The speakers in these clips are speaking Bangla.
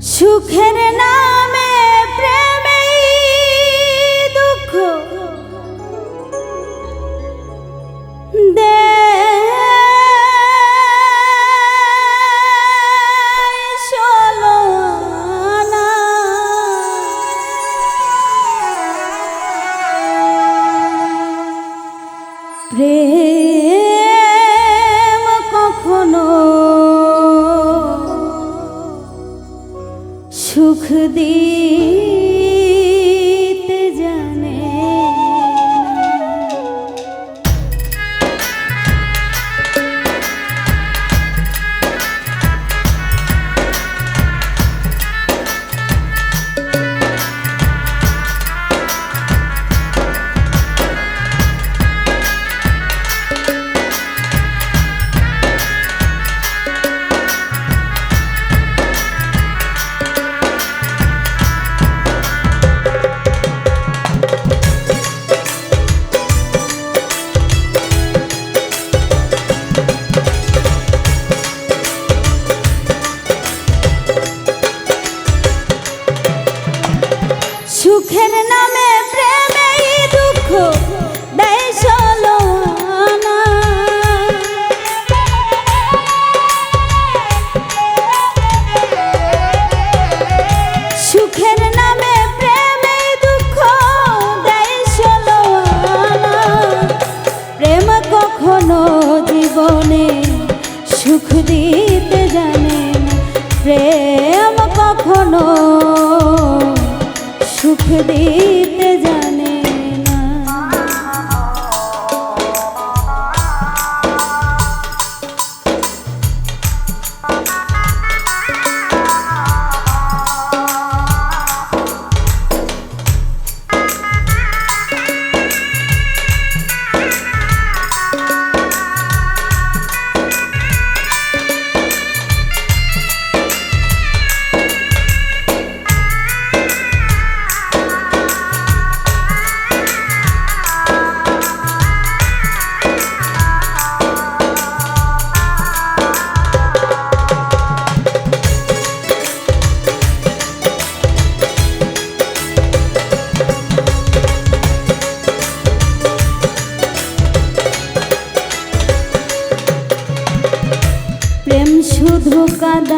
সুখের নামে প্রেমে সুখ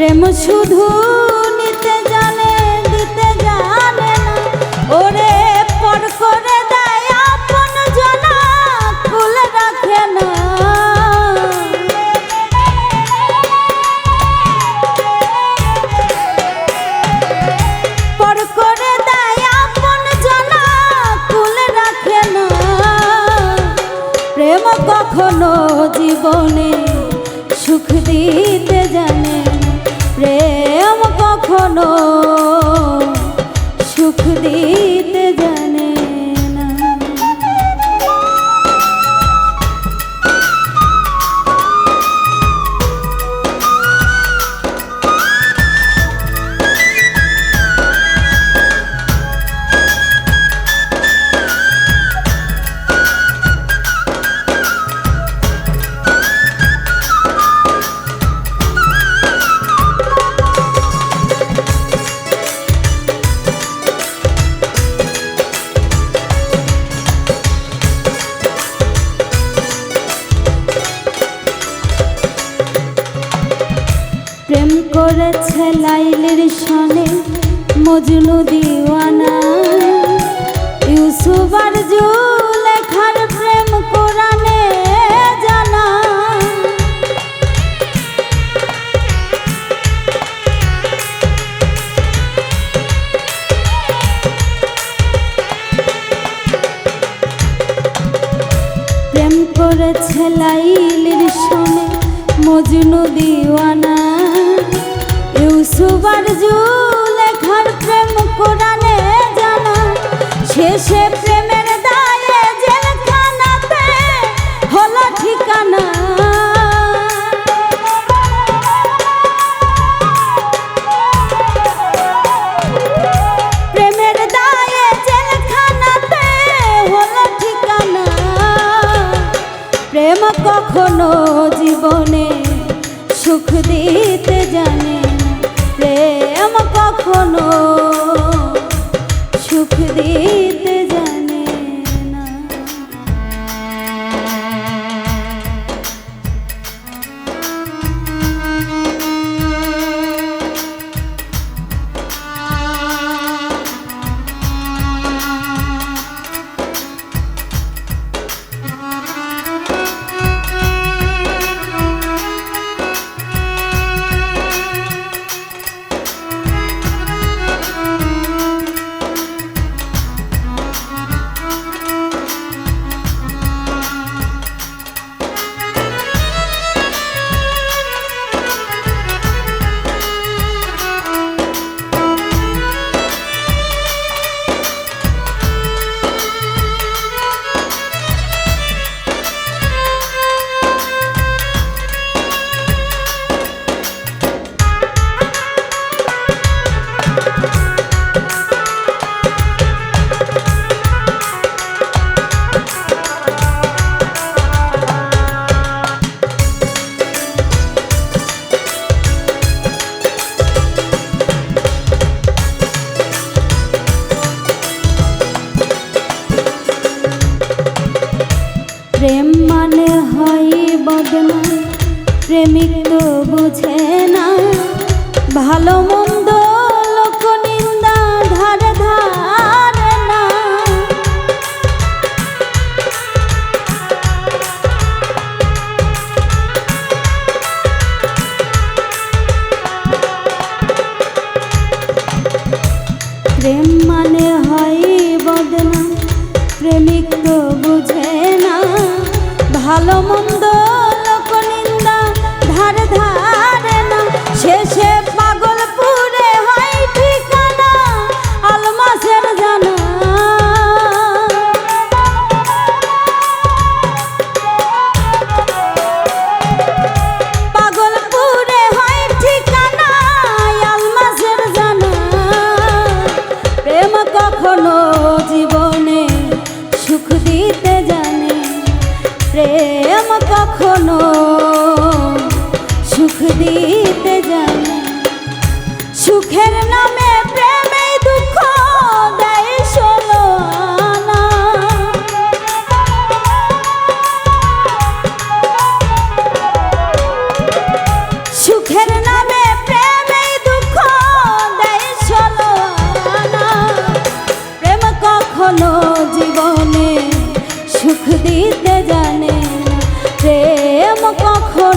প্রেম শুধু নিতে জানে, দিতে জানে না। ওরে পর করে দেয় আপন জনা, খুলে রাখে না। পর করে খুলে রাখে না। প্রেম কখনো জীবনে সুখ দিতে জানে কখনো সুখ করেছে লাইলের সনে মজনু দিওয়ানা। ইউসুফ আর জুলেখার প্রেম কোরআনে জানা। প্রেম করেছে লাইলের সনে মজনু দিওয়ানা। আর জুলেখার প্রেম কোরআনে জানা। শেষে প্রেমের দায়ে জেলখানাতে হলো ঠিকানা। প্রেমের দায়ে জেলখানাতে হলো ঠিকানা। প্রেম কখনো প্রেমিক তো বুঝে না। ভালো মন্দ লোক নিন্দা ধারে ধারে না। প্রেম মানে হয় বদনা, প্রেমিক তো বুঝে না। ভালো মন্দ কখনো সুখ দিতে জানে। সুখের নামে প্রেমে দুঃখ দেয় আনা। সুখের নামে প্রেমে দুঃখ দেয় আনা। প্রেম কখনো